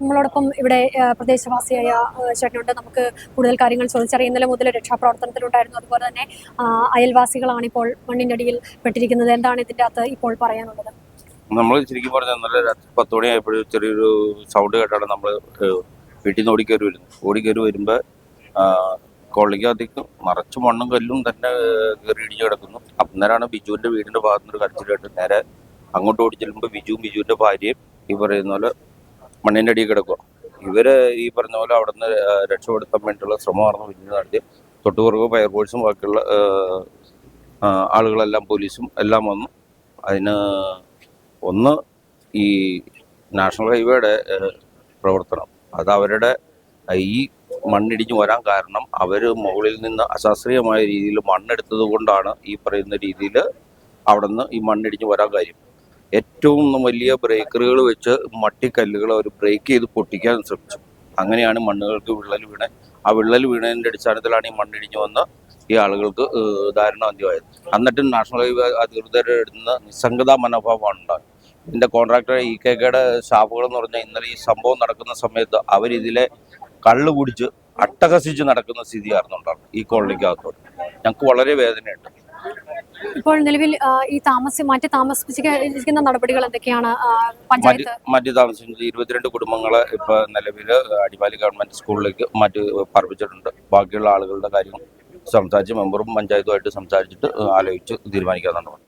നമ്മളോടൊപ്പം ഇവിടെ പ്രദേശവാസിയായ ചേട്ടനുണ്ട്. നമുക്ക് കൂടുതൽ കാര്യങ്ങൾ ചോദിച്ചറിയാം. ഇന്നലെ മുതൽ രക്ഷാപ്രവർത്തനത്തിലുണ്ടായിരുന്നു. അതുപോലെ തന്നെ അയൽവാസികളാണ് ഇപ്പോൾ മണ്ണിനടിയിൽ പെട്ടിരിക്കുന്നത്. എന്താണ് ഇതിന്റെ അകത്ത് ഇപ്പോൾ പറയാനുള്ളത്? നമ്മൾ ശരിക്കും പറഞ്ഞാൽ നല്ല രാത്രി പത്ത് മണിയായപ്പോഴും ചെറിയൊരു സൗണ്ട് കേട്ടാണ് നമ്മൾ വീട്ടിൽ നിന്ന് ഓടിക്കയറി വരുന്നത്. ഓടിക്കയറി വരുമ്പോൾ കൊള്ളിക്കകത്തേക്ക് നിറച്ച് മണ്ണും കല്ലും തന്നെ കയറി ഇടിഞ്ഞ് കിടക്കുന്നു. അന്നേരമാണ് ബിജുവിന്റെ വീടിന്റെ ഭാഗത്തുനിന്ന് കേട്ട് നേരെ അങ്ങോട്ട് ഓടി ചെല്ലുമ്പോൾ ബിജുവും ബിജുവിന്റെ ഭാര്യയും ഈ പറയുന്ന പോലെ മണ്ണിന്റെ അടിയിൽ കിടക്കുക ഇവർ ഈ പറഞ്ഞ പോലെ അവിടെ നിന്ന് രക്ഷപ്പെടുത്താൻ വേണ്ടിയിട്ടുള്ള ശ്രമമായിരുന്നു പിന്നീട് നടത്തി തൊട്ടുപുറകെ ഫയർഫോഴ്സും ബാക്കിയുള്ള ആളുകളെല്ലാം പോലീസും എല്ലാം വന്നു. അതിന് ഒന്ന് ഈ നാഷണൽ ഹൈവേയുടെ പ്രവർത്തനം. അത് അവരുടെ ഈ മണ്ണിടിഞ്ഞു വരാൻ കാരണം അവർ മുകളിൽ നിന്ന് അശാസ്ത്രീയമായ രീതിയിൽ മണ്ണെടുത്തത് കൊണ്ടാണ് ഈ പറയുന്ന രീതിയിൽ അവിടെ നിന്ന് ഈ മണ്ണിടിഞ്ഞു വരാൻ കാര്യം. ഏറ്റവും വലിയ ബ്രേക്കറുകൾ വെച്ച് മട്ടിക്കല്ലുകൾ അവർ ബ്രേക്ക് ചെയ്ത് പൊട്ടിക്കാൻ ശ്രമിച്ചു. അങ്ങനെയാണ് മണ്ണുകൾക്ക് വിള്ളൽ വീണ്. ആ വിള്ളൽ വീണതിന്റെ അടിസ്ഥാനത്തിലാണ് ഈ മണ്ണിടിഞ്ഞ് വന്ന് ഈ ആളുകൾക്ക് ഏഹ്, ദാരുണാന്ത്യമായത് എന്നിട്ടും നാഷണൽ ഹൈവേ അധികൃതരുടെ അടുത്ത് നിസ്സംഗത മനോഭാവമാണ് ഉണ്ടാകുന്നത് ഇതിന്റെ കോൺട്രാക്ടർ ഇ കെ കെയുടെ സ്റ്റാഫുകൾ എന്ന് പറഞ്ഞാൽ ഇന്നലെ ഈ സംഭവം നടക്കുന്ന സമയത്ത് അവരിതിലെ കള്ളു കുടിച്ച് അട്ടഹസിച്ച് നടക്കുന്ന സ്ഥിതിയായിരുന്നു ഉണ്ടാകുന്നത് ഈ കോളനിക്കകത്തോട് ഞങ്ങൾക്ക് വളരെ വേദനയുണ്ട്. ഇപ്പോൾ നിലവിൽ ഈ താമസി മാറ്റി താമസിപ്പിച്ചിരിക്കുന്ന നടപടികൾ എന്തൊക്കെയാണ് പഞ്ചായത്ത്? മറ്റ് താമസിച്ച ഇരുപത്തിരണ്ട് കുടുംബങ്ങളെ ഇപ്പൊ നിലവിൽ അടിമാലി ഗവൺമെന്റ് സ്കൂളിലേക്ക് മാറ്റി പാർപ്പിച്ചിട്ടുണ്ട് ബാക്കിയുള്ള ആളുകളുടെ കാര്യം സംസാരിച്ച് മെമ്പറും പഞ്ചായത്തുമായിട്ട് സംസാരിച്ചിട്ട് ആലോചിച്ച് തീരുമാനിക്കാന്നുണ്ട്